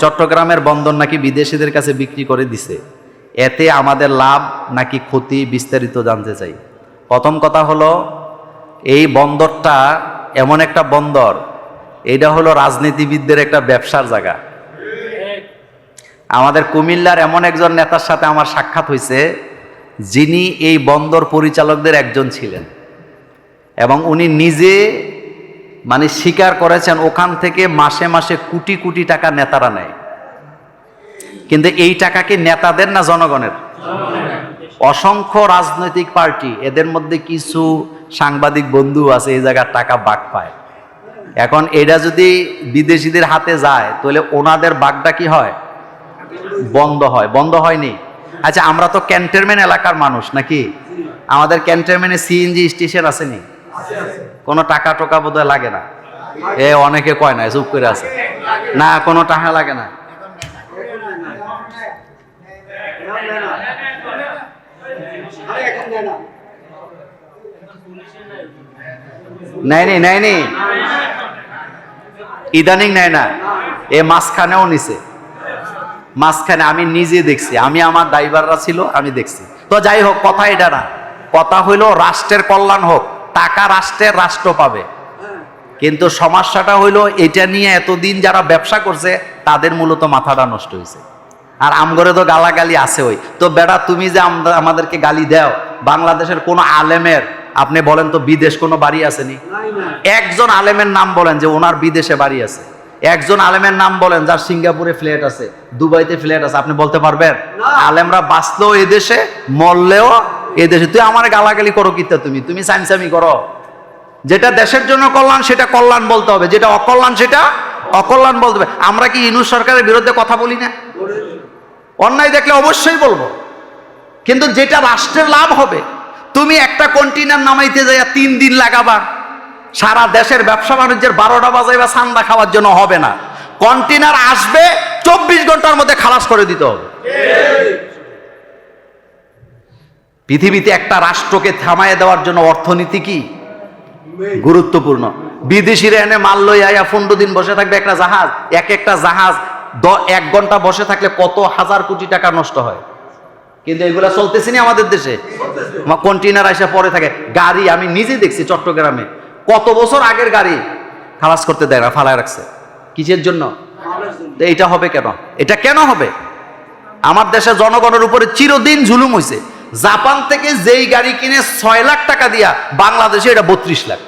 চট্টগ্রামের বন্দর নাকি বিদেশিদের কাছে বিক্রি করে দিছে। এতে আমাদের লাভ নাকি ক্ষতি বিস্তারিত জানতে চাই। প্রথম কথা হলো, এই বন্দরটা এমন একটা বন্দর, এটা হলো রাজনীতিবিদদের একটা ব্যবসার জায়গা। আমাদের কুমিল্লার এমন একজন নেতার সাথে আমার সাক্ষাৎ হয়েছে, যিনি এই বন্দর পরিচালকদের একজন ছিলেন। এবং উনি নিজে মানে স্বীকার করেছেন, ওখান থেকে মাসে মাসে কোটি কোটি টাকা নেতারা নেয়। কিন্তু এই টাকা কি নেতাদের না জনগণের? অসংখ্য রাজনৈতিক পার্টি, এদের মধ্যে কিছু সাংবাদিক বন্ধু আছে, এই জায়গার টাকা বাক পায়। এখন এটা যদি বিদেশিদের হাতে যায়, তাহলে ওনাদের বাঘটা কি হয়? বন্ধ হয়। বন্ধ হয়নি। আচ্ছা আমরা তো ক্যান্টনমেন্ট এলাকার মানুষ, নাকি? আমাদের ক্যান্টনমেন্টে সিএনজি স্টেশন আসেনি? কোনো টাকা টোকা বোধহয় লাগে না। এ অনেকে কয় না চুপ করে আছে। না, কোনো টাকা লাগে না। নেয়নি নেয়নি ইদানিং নেয় না। এ মাঝখানেও নিছে। মাঝখানে আমি নিজে দেখছি। আমি আমার ড্রাইভাররা ছিল, আমি দেখছি। তো যাই হোক, কথা এটা না। কথা হইল, রাষ্ট্রের কল্যাণ হোক। টাকা রাষ্ট্রের রাষ্ট্র পাবে। কিন্তু সমস্যাটা হইল এটা নিয়ে এতদিন যারা ব্যবসা করছে তাদের মূলত মাথাটা নষ্ট হয়েছে আর আমগরে তো গালাগালি আছে ওই। তো বেটা তুমি যে আমাদেরকে গালি দাও বাংলাদেশের কোনো আলেমের আপনি বলেন তো বিদেশ কোনো বাড়ি আসেনি? একজন আলেমের নাম বলেন যে ওনার বিদেশে বাড়ি আছে। একজন আলেমের নাম বলেন যার সিঙ্গাপুরে ফ্ল্যাট আছে দুবাইতে ফ্ল্যাট আছে আপনি বলতে পারবেন? আলেমরা বাঁচলেও এদেশে মরলেও এদেশে তুই আমার গালাগালি করো কিতা তুমি? তুমি সাইনসামি করো। যেটা দেশের জন্য কল্যাণ, সেটা কল্যাণ বলতে হবে। যেটা অকল্যাণ, সেটা অকল্যাণ বলতে হবে। আমরা কি ইনু সরকারের বিরুদ্ধে কথা বলি না? অন্যায় দেখলে অবশ্যই বলব। কিন্তু যেটা রাষ্ট্রের লাভ হবে, তুমি একটা কন্টেনার নামাইতে যাইয়া তিন দিন লাগাবা সারা দেশের ব্যবসা বাণিজ্যের বারোটা বাজাই বা সান্দা খাওয়ার জন্য হবে না। কন্টেনার আসবে, চব্বিশ ঘণ্টার মধ্যে খালাস করে দিতে হবে। পৃথিবীতে একটা রাষ্ট্রকে থামায় দেওয়ার জন্য অর্থনীতি কি? গুরুত্বপূর্ণ। বিদেশিরা এনে মাল লই আয়া পনেরো দিন বসে থাকবে একটা জাহাজ। এক একটা জাহাজ এক ঘণ্টা বসে থাকলে কত হাজার কোটি টাকা নষ্ট হয়? কিন্তু এগুলা চলতেছে না আমাদের দেশে। কন্টেনার এসে পরে থাকে। গাড়ি, আমি নিজে দেখছি চট্টগ্রামে। কত বছর আগের গাড়ি? খালাস করতে দেয় না, ফালায় রাখছে। কিসের জন্য? এটা হবে কেন? এটা কেন হবে? আমার দেশের জনগণের উপরে চিরদিন জুলুম হয়েছে জাপান থেকে যেই গাড়ি কিনে ছয় লাখ টাকা দিয়া বাংলাদেশে এটা বত্রিশ লাখ।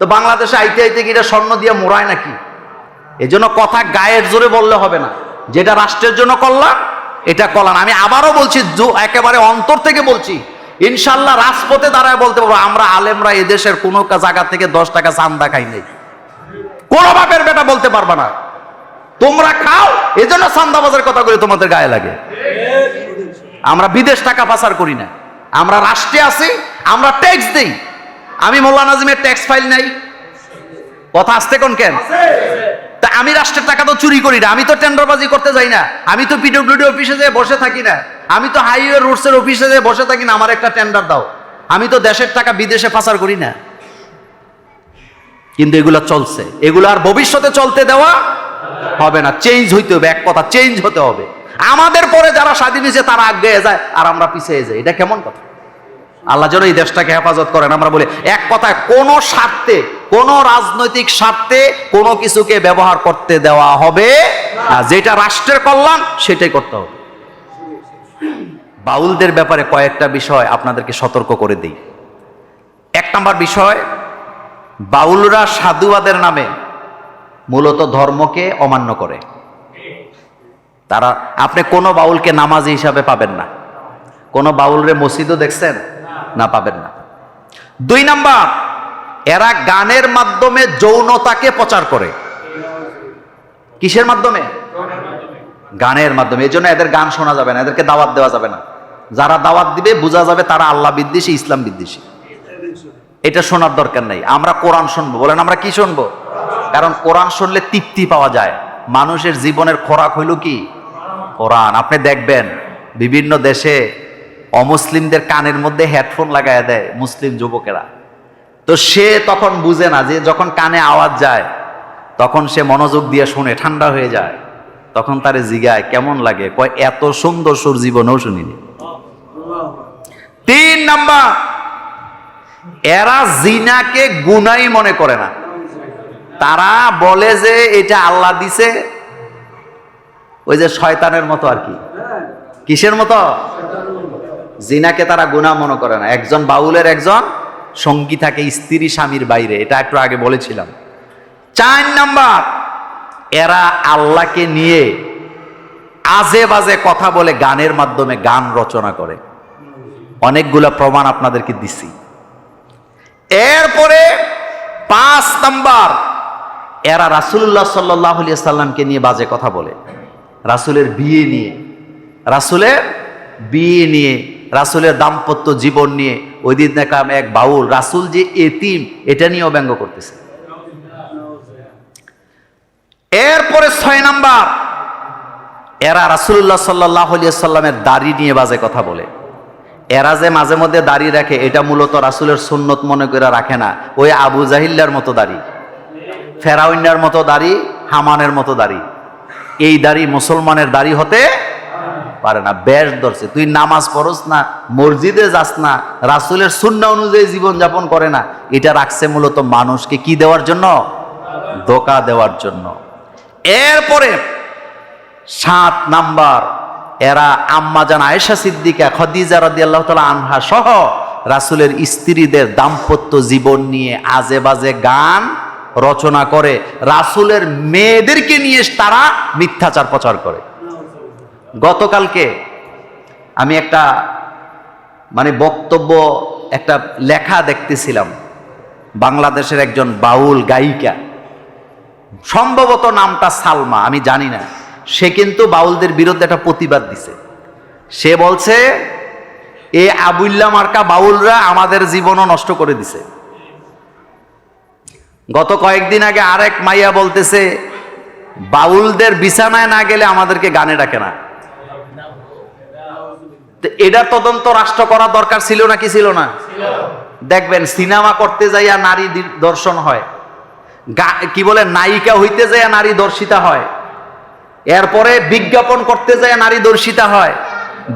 তো বাংলাদেশে আইতে আইতে কি এটা স্বর্ণ দিয়ে মোড়ায় নাকি? এই জন্য কথা গায়ের জোরে বললে হবে না। যেটা রাষ্ট্রের জন্য কল্যাণ, এটা কল্যাণ। আমি আবারও বলছি একেবারে অন্তর থেকে বলছি, ইনশাল্লাহ রাজপথে দাঁড়ায় বলতে পারব, আমরা আলেমরা এদেশের কোনো জায়গা থেকে দশ টাকা চান্দা খাই নেই। কোনো বাপের বেটা বলতে পারবা না। তোমরা খাও, এজন্য চান্দাবাজের কথা করে তোমাদের গায়ে লাগে। আমরা বিদেশ টাকা পাচার করি না। আমরা রাষ্ট্রে আছি আমরা ট্যাক্স দেই। আমি মোল্লা নাজিমের ট্যাক্স ফাইল নাই। কথা আসতে কোন কেন? তা আমি রাষ্ট্রের টাকা তো চুরি করি না আমি তো টেন্ডারবাজি করতে যাই না। আমি তো পিডব্লিউডি অফিসে যেয়ে বসে থাকি না। আমি তো হাইওয়ে রোডসের অফিসে যেয়ে বসে থাকি না আমার একটা টেন্ডার দাও। আমি তো দেশের টাকা বিদেশে পাচার করি না। কিন্তু এগুলো চলছে। এগুলো আর ভবিষ্যতে চলতে দেওয়া হবে না। চেঞ্জ হইতে হবে এক কথা চেঞ্জ হতে হবে। আমাদের পরে যারা স্বাধীন হয়েছে, তারা আগে যায়, আর আমরা পিছিয়ে যাই। এটা কেমন কথা? আল্লাহ যেন এই দেশটাকে হেফাজত করেন। আমরা বলি, এক কথায়, কোন স্বার্থে, কোন রাজনৈতিক স্বার্থে কোনো কিছুকে ব্যবহার করতে দেওয়া হবে না। যেটা রাষ্ট্রের কল্যাণ, সেটাই করতে হবে। বাউলদের ব্যাপারে কয়েকটা বিষয় আপনাদেরকে সতর্ক করে দিই। এক নম্বর বিষয়, বাউলরা সাধুবাদের নামে মূলত ধর্মকে অমান্য করে। তারা, আপনি কোনো বাউলকে নামাজি হিসাবে পাবেন না। কোনো বাউলরে মসজিদও দেখছেন? না, পাবেন না। দুই নাম্বার, এরা গানের মাধ্যমে যৌনতাকে প্রচার করে। কিসের মাধ্যমে? গানের মাধ্যমে। এই জন্য এদের গান শোনা যাবে না, এদেরকে দাওয়াত দেওয়া যাবে না। যারা দাওয়াত দিবে, বোঝা যাবে তারা আল্লাহ বিদ্বেষী, ইসলাম বিদ্বেষী। এটা শোনার দরকার নেই। আমরা কোরআন শুনব। বলেন, আমরা কি শুনব? কারণ কোরআন শুনলে তৃপ্তি পাওয়া যায়। মানুষের জীবনের খোরাক হইল কি? কোরআন। আপনি দেখবেন বিভিন্ন দেশে অমুসলিমদের কানের মধ্যে হেডফোন লাগায় দেয় মুসলিম যুবকেরা। তো সে তখন বুঝে না যে যখন কানে আওয়াজ যায়, তখন সে মনোযোগ দিয়ে শুনে, ঠান্ডা হয়ে যায়। তখন তারে জিগায়, কেমন লাগে? কয়, এত সুন্দর সুর জীবনেও শুনিনি। তিন নাম্বার, এরা জিনাকে গুনাই মনে করে না। তারা বলে যে এটা আল্লাহ দিছে ওই যে শয়তানের মতো আর কি। কিসের মতো? জিনাকে তারা গুনাহ মনে করে না। একজন বাউলের একজন সঙ্গী থাকে স্ত্রী স্বামীর বাইরে। এটা একটু আগে বলেছিলাম। চার নাম্বার, এরা আল্লাহকে নিয়ে আজে বাজে কথা বলে গানের মাধ্যমে গান রচনা করে। অনেকগুলো প্রমাণ আপনাদেরকে দিছি। এরপরে পাঁচ নাম্বার, এরা রাসুল্লাহ সাল্লাহ সাল্লামকে নিয়ে বাজে কথা বলে। রাসুলের বিয়ে নিয়ে। রাসুলের বিয়ে নিয়ে, রাসুলের দাম্পত্য জীবন নিয়ে। ওই দিন দেখলাম এক বাউল, রাসুল যে এতিম, এটা নিয়েও ব্যঙ্গ করতেছে। এরপরে ছয় নাম্বার, এরা রাসুল্লাহ সাল্লাহ সাল্লামের দাড়ি নিয়ে বাজে কথা বলে। এরা যে মাঝে মধ্যে দাড়ি রাখে, এটা মূলত রাসুলের সুন্নত মনে করে রাখে না। ওই আবু জাহিল্লার মতো দাড়ি ফেরাউন্যার মতো দাড়ি, হামানের মতো দাড়ি। এই দাড়ি মুসলমানের দাড়ি হতে পারে না। বেশ ধরছে। তুই নামাজ পড়স না, মসজিদে যাস না, রাসুলের শূন্য অনুযায়ী জীবন যাপন করে না, এটা রাখছে মূলত মানুষকে কি দেওয়ার জন্য? ধোকা দেওয়ার জন্য। এরপরে সাত নাম্বার, এরা আম্মাজান আয়েশা সিদ্দিকা, খদিজা রাদি আল্লাহ তালা আনহা সহ রাসুলের স্ত্রীদের দাম্পত্য জীবন নিয়ে আজে বাজে গান রচনা করে, রাসুলের মেয়েদেরকে নিয়ে তারা মিথ্যাচার প্রচার করে। গতকালকে আমি একটা মানে বক্তব্য, একটা লেখা দেখতেছিলাম, বাংলাদেশের একজন বাউল গায়িকা। সম্ভবত নামটা সালমা, আমি জানি না। সে কিন্তু বাউলদের বিরুদ্ধে একটা প্রতিবাদ দিছে। সে বলছে, এ আবুল্লা মার্কা বাউলরা আমাদের জীবনও নষ্ট করে দিছে। গত কয়েকদিন আগে আরেক মাইয়া বলতেছে, বাউলদের বিছানায় না গেলে আমাদেরকে গানে ডাকে না। এটার তদন্ত রাষ্ট্র করা দরকার ছিল না কি ছিল না? দেখবেন, সিনেমা করতে যাইয়া নারী দর্শন হয়। কি বলে, নায়িকা হইতে যাইয়া নারী দর্শিতা হয়। এরপরে বিজ্ঞাপন করতে যায় নারী দর্শিতা হয়।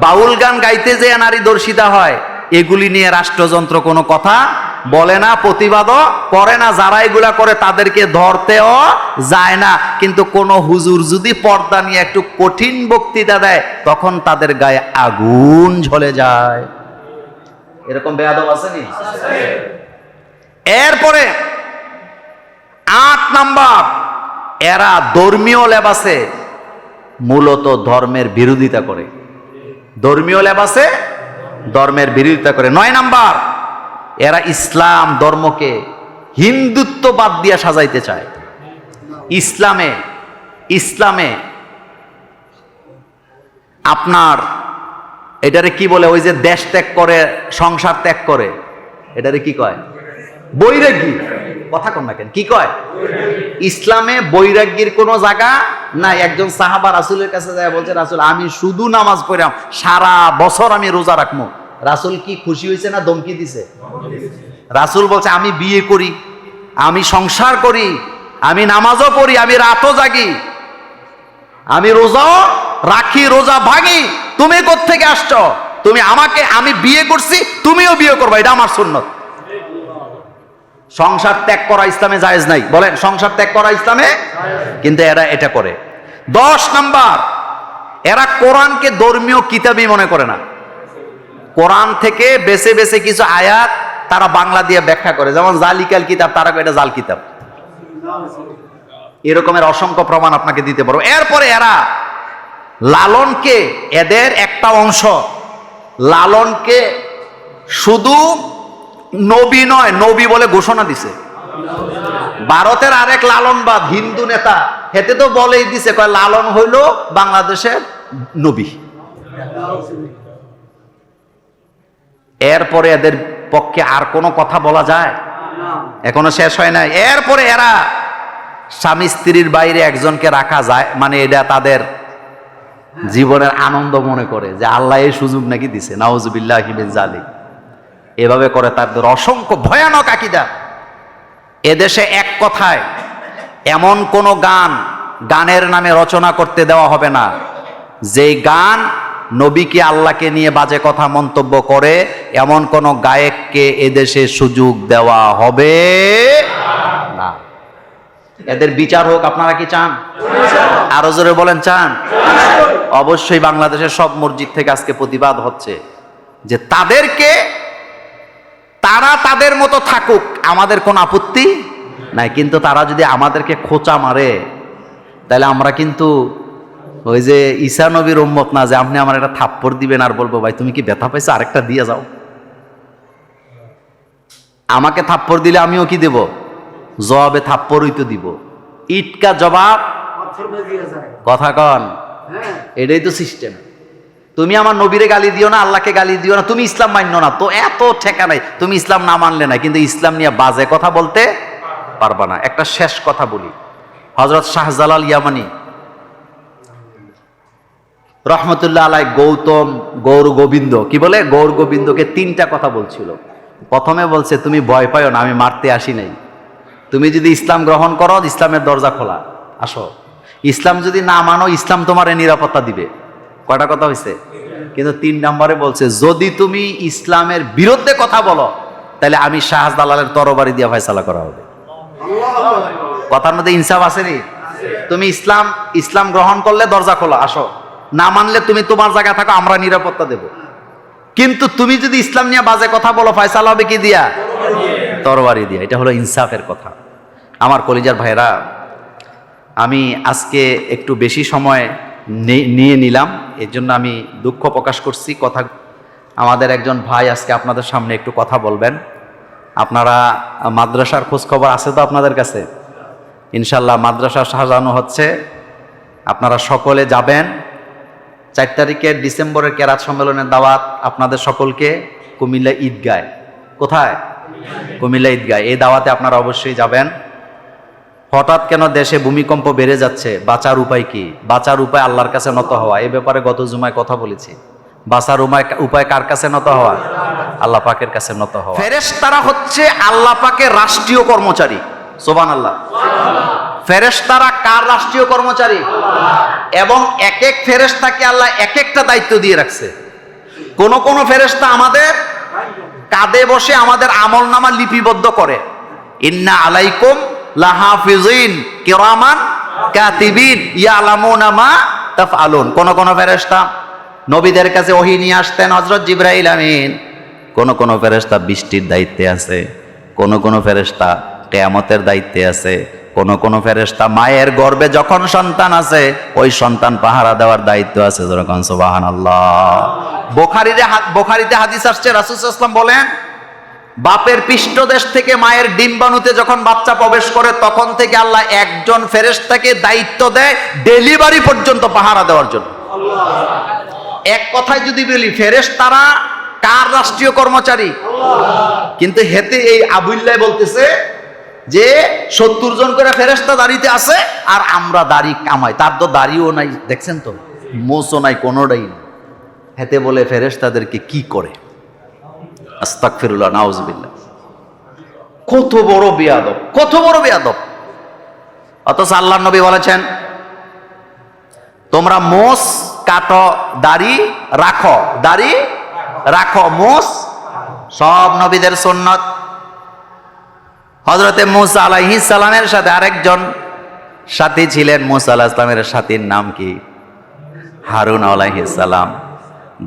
বাউল গান গাইতে যায় নারী দর্শিতা হয়। এগুলি নিয়ে রাষ্ট্রযন্ত্র কোনো কথা বলে না, প্রতিবাদও করে না। যারা এগুলা করে তাদেরকে ধরতেও যায় না। কিন্তু কোন হুজুর যদি পর্দা নিয়ে একটু কঠিন বক্তৃতা দেয়, তখন তাদের গায়ে আগুন ঝলে যায়। এরকম বেয়াদব আসেনি এরপরে আট নাম্বার, এরা ধর্মীয় লেবাসে মূলত ধর্মের বিরোধিতা করে। ধর্মীয় লেবাসে ধর্মের বিরোধিতা করে। নয় নাম্বার, এরা ইসলাম ধর্মকে হিন্দুত্ব বাদ দিয়া সাজাইতে চায়। ইসলামে ইসলামে আপনার, এটারে কি বলে? ওই যে দেশ ত্যাগ করে, সংসার ত্যাগ করে, এটারে কি কয়? বৈরাগী। কথা কন না কেন? কি কয়? ইসলামে বৈরাগ্যের কোনো জায়গা নাই। একজন সাহাবা রাসুলের কাছে যায়, বলছে, রাসুল, আমি শুধু নামাজ পড়াম সারা বছর আমি রোজা রাখব রাসুল কি খুশি হয়েছে না ধমকি দিছে? রাসুল বলছে, আমি বিয়ে করি, আমি সংসার করি, আমি নামাজও পড়ি, আমি রাতও জাগি, আমি রোজাও রাখি, রোজা ভাঙি তুমি থেকে আসছ? তুমি আমাকে, আমি বিয়ে করছি, তুমিও বিয়ে করবা, এটা আমার সুন্নত। সংসার ত্যাগ করা ইসলামে জায়েজ নাই। বলেন, সংসার ত্যাগ করা ইসলামে কিন্তু এরা এটা করে। দশ নাম্বার, এরা কোরআনকে ধর্মীয় কিতাবই মনে করে না। কোরআন থেকে বেছে বেছে কিছু আয়াত তারা বাংলা দিয়ে ব্যাখ্যা করে। যেমন জালিকাল কিতাব, তারা এটা জাল কিতাব। এরকমের অসংখ্য প্রমাণ আপনাকে দিতে পারব। এরপরে এরা লালনকে, এদের একটা অংশ, লালনকে শুধু নবী নয়, নবী বলে ঘোষণা দিছে। ভারতের আরেক লালনবাদ হিন্দু নেতা, হেতে তো বলেই দিছে, কয় লালন হইল বাংলাদেশের নবী। এরপরে এদের পক্ষে আর কোনো কথা বলা যায়? এখনও শেষ হয় না এরপরে এরা স্বামী স্ত্রীর বাইরে একজনকে রাখা যায় মানে এটা তাদের জীবনের আনন্দ মনে করে, যে আল্লাহ এই সুযোগ নাকি দিছে। নাউজুবিল্লাহ হিবিন জালি এভাবে করে তাদের অসংখ্য ভয়ানক আকিদা। এদেশে এক কথায়, এমন কোন গান গানের নামে রচনা করতে দেওয়া হবে না। যেই গান নবীকে আল্লাহকে নিয়ে বাজে কথা মন্তব্য করে, এমন কোন গায়ককে এদেশে সুযোগ দেওয়া হবে না। এদের বিচার হোক, আপনারা কি চান? আরও জোরে বলেন, চান? অবশ্যই বাংলাদেশের সব মসজিদ থেকে আজকে প্রতিবাদ হচ্ছে যে তাদেরকে তারা তাদের মতো থাকুক আমাদের কোনো আপত্তি নাই। কিন্তু তারা যদি আমাদেরকে খোঁচা মারে তাহলে আমরা কিন্তু ওই যে ঈসা নবীর উম্মত না যে আপনি আমার একটা থাপ্পড় দিবেন আর বলব ভাই তুমি কি ব্যথা পাইছো? আরেকটা দিয়ে যাও। আমাকে থাপ্পড় দিলে আমিও কি দেব? জবাবে থাপ্পড়ই তো দিব। ইটকা জবাব? কথা কন। এটাই তো সিস্টেম তুমি আমার নবীরে গালি দিও না, আল্লাহকে গালি দিও না, তুমি ইসলাম মান্য না। তো এত ঠেকা নাই, তুমি ইসলাম না মানলে না কিন্তু ইসলাম নিয়ে বাজে কথা বলতে পারবা না। একটা শেষ কথা বলি। হজরত শাহজালাল ইয়ামানি রহমতুল্লাহ আলাই গৌতম গৌর গোবিন্দ, কি বলে? গৌর গোবিন্দকে তিনটা কথা বলছিল। প্রথমে বলছে, তুমি ভয় পাইও না, আমি মারতে আসি নাই। তুমি যদি ইসলাম গ্রহণ করো, ইসলামের দরজা খোলা। আসো। ইসলাম যদি না মানো, ইসলাম তোমার নিরাপত্তা দিবে। কয়টা কথা হয়েছে কিন্তু তিন নম্বরে বলছে, যদি তুমি ইসলামের বিরুদ্ধে কথা বলো, তাহলে আমি শাহাজ দালালের তরবারি দিয়ে ফয়সালা করা হবে। কথার মধ্যে ইনসাফ আসেনি? তুমি ইসলাম ইসলাম গ্রহণ করলে দরজা খোলা, আসো। না মানলে তুমি তোমার জায়গায় থাকো, আমরা নিরাপত্তা দেব। কিন্তু তুমি যদি ইসলাম নিয়ে বাজে কথা বলো, ফয়সালা হবে কি দিয়া? তরবারি দিয়া। এটা হলো ইনসাফের কথা। আমার কলিজার ভাইরা আমি আজকে একটু বেশি সময় নিয়ে নিলাম। এর জন্য আমি দুঃখ প্রকাশ করছি। কথা, আমাদের একজন ভাই আজকে আপনাদের সামনে একটু কথা বলবেন। আপনারা মাদ্রাসার খোঁজ খবর আছে তো আপনাদের কাছে? ইনশাল্লাহ মাদ্রাসা সাজানো হচ্ছে। আপনারা সকলে যাবেন। চার তারিখে ডিসেম্বরের কেরাত সম্মেলনের দাওয়াত আপনাদের সকলকে কুমিল্লা ঈদগায়। কোথায়? কুমিল্লা ঈদগায়। এই দাওয়াতে আপনারা অবশ্যই যাবেন। হঠাৎ কেন দেশে ভূমিকম্প বেড়ে যাচ্ছে? বাঁচার উপায় কি? বাঁচার উপায় আল্লাহর কাছে নত হওয়া। এই ব্যাপারে গত জুমায় কথা বলেছি। বাঁচার উপায় উপায় কার কাছে নত হওয়া? আল্লাহ পাকের কাছে নত হওয়া। ফেরেশতারা হচ্ছে আল্লাহ পাকের রাষ্ট্রীয় কর্মচারী। সোবান আল্লাহ ফেরেশতারা কার রাষ্ট্রীয় কর্মচারী? এবং এক এক ফেরেশতাকে আল্লাহ এক একটা দায়িত্ব দিয়ে রাখছে। কোন কোন ফেরেশতা আমাদের কাঁধে বসে আমাদের আমল নামা লিপিবদ্ধ করে। ইন্না আলাইকুম লাহাফিজিন, কিরামান, কাতিবিন, ইয়ালামুনা মা তাফআলুন। কোন কোন ফেরেশতা নবীদের কাছে ওহী নিয়ে আসতেন, হযরত জিবরাইল আমিন। কোন কোন ফেরেশতা বৃষ্টির দায়িত্বে আছে, কোন কোন ফেরেশতা কেয়ামতের দায়িত্বে আছে, কোন কোন ফেরেশতা মায়ের গর্বে যখন সন্তান আছে, ওই সন্তান পাহারা দেওয়ার দায়িত্ব আছে যেরকম সুবহানাল্লাহ। বোখারিতে বোখারিতে হাদিস আসছে, রাসূল সাল্লাল্লাহু আলাইহি বলেন বাপের পৃষ্ঠদেশ থেকে মায়ের ডিম্বাণুতে যখন বাচ্চা প্রবেশ করে, তখন থেকে আল্লাহ একজন ফেরেশতাকে দায়িত্ব দেয় ডেলিভারি পর্যন্ত পাহারা দেওয়ার জন্য। এক কথায় যদি বলি, ফেরেশতারা কার রাষ্ট্রীয় কর্মচারী? কিন্তু হেতে এই আবুল্লাহ বলতেছে যে, সত্তর জন করে ফেরেশতা দাড়িতে আছে আর আমরা দাড়ি কামাই। তার তো দাড়িও নাই, দেখছেন তো? মোসও নাই, কোনোটাই হেতে বলে, ফেরেশতাদেরকে কি করে? আস্তাকফিরুল্লাহ নাউজবিল্লাহ। কত বড় বেয়াদব, কত বড় বেয়াদব। অথচ আল্লাহ নবী বলেছেন, তোমরা মোষ দাড়ি রাখো দাড়ি রাখো, মোষ, সব নবীদের সুন্নত। হজরতে মুসা সাথে আরেকজন সাথী ছিলেন, মুসা আলাহ ইসলামের সাথীর নাম কি? হারুন সালাম।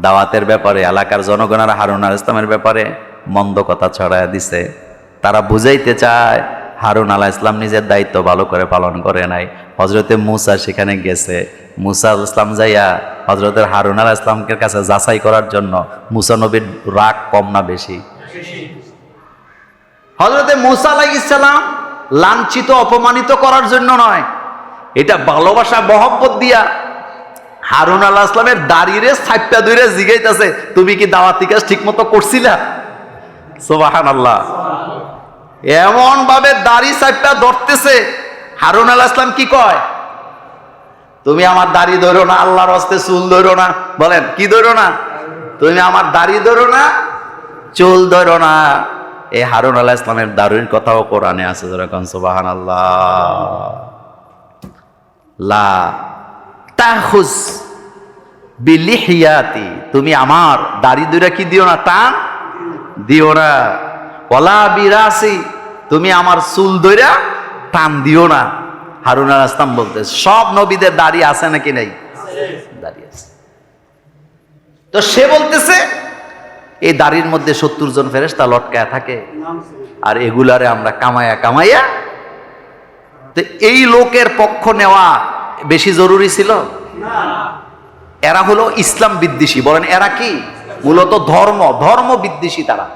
দাওয়াতের ব্যাপারে, এলাকার জনগণের হারুন আল ইসলামের ব্যাপারে মন্দ কথা ছড়ায় দিছে। তারা বুঝাইতে চায়, হারুন আলাহ ইসলাম নিজের দায়িত্ব ভালো করে পালন করে নাই। হজরতে মুসা সেখানে গেছে। মুসা আল ইসলাম যাইয়া হজরতের হারুন আলাহ ইসলামকে কাছে যাচাই করার জন্য মুসা নবীর রাগ কম না বেশি? হজরতে মুসা আলাহ ইসলাম লাঞ্ছিত, অপমানিত করার জন্য নয়। এটা ভালোবাসা, মহব্বত দিয়া হারুন আল্লাহ ইসলামের দাঁড়িয়ে সাইপটা ধরে জিগাইতেছে, তুমি কি দাওয়াতি কাজ ঠিক মতো করছিলা? সোবাহান আল্লাহ এমন ভাবে দাড়ি সাইপটা ধরতেছে, হারুন আল্লাহ কি কয়? তুমি আমার দাড়ি ধরো না, আল্লাহর হস্তে চুল ধরো না। বলেন, কি ধরো না? তুমি আমার দাড়ি ধরো না, চুল ধরো না। এই হারুন আলাহ ইসলামের দারুর কথাও কোরআনে আছে যেরকম সুবাহান আল্লাহ লা তাহুস বিলিহিয়াতি। তুমি আমার দাড়ি দুইরা কি দিও না? টান? দিও না। ওলা বিরাসি। তুমি আমার চুল দইরা টান দিও না। হারুন আল ইসলাম বলতে সব নবীদের দাড়ি আছে নাকি নাই? দাড়ি আছে। তো সে বলতেছে, এই দাড়ির মধ্যে সত্তর জন ফেরেস্তা লটকায়া থাকে, আর এগুলারে আমরা কামাইয়া কামাইয়া, তো এই লোকের পক্ষ নেওয়া বেশি জরুরি ছিল? এরা হলো ইসলাম বিদ্বেষী। বলেন এরা কি? মূলত ধর্ম ধর্ম বিদ্বেষী তারা।